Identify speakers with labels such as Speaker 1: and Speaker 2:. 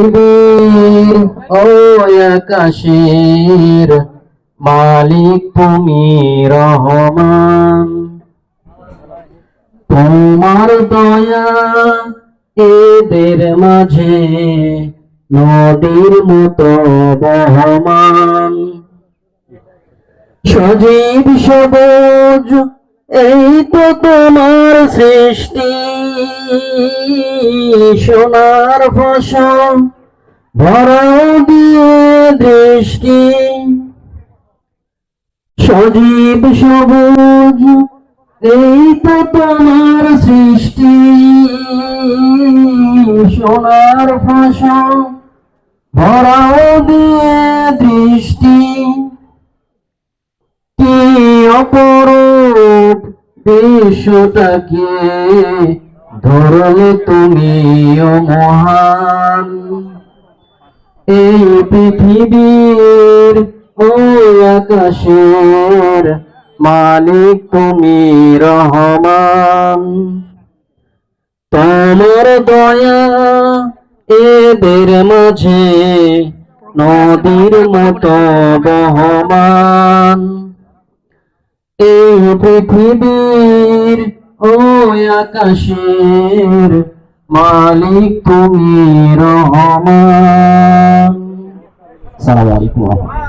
Speaker 1: পৃথিবীর ও আকাশের মালিক তুমি রহমান। তোমার দয়া এদের মাঝে নদীর মতো বহমান। সজীব সবুজ এই তো তোমার সৃষ্টি, সোনার ফসল ভরাও দিয়ে দৃষ্টি। সজীব সবুজ, এই তো তোমার সৃষ্টি, সোনার ফসল ভরাও বিশ্বটাকে ধরলে তুমি মহান। এই পৃথিবীর ও আকাশের মালিক তুমি রহমান। তোমার দয়া এদের মাঝে নদীর মতো বহমান এই পৃথিবীর ও আকাশের মালিক তুমি রহমান। সালাম আলাইকুম।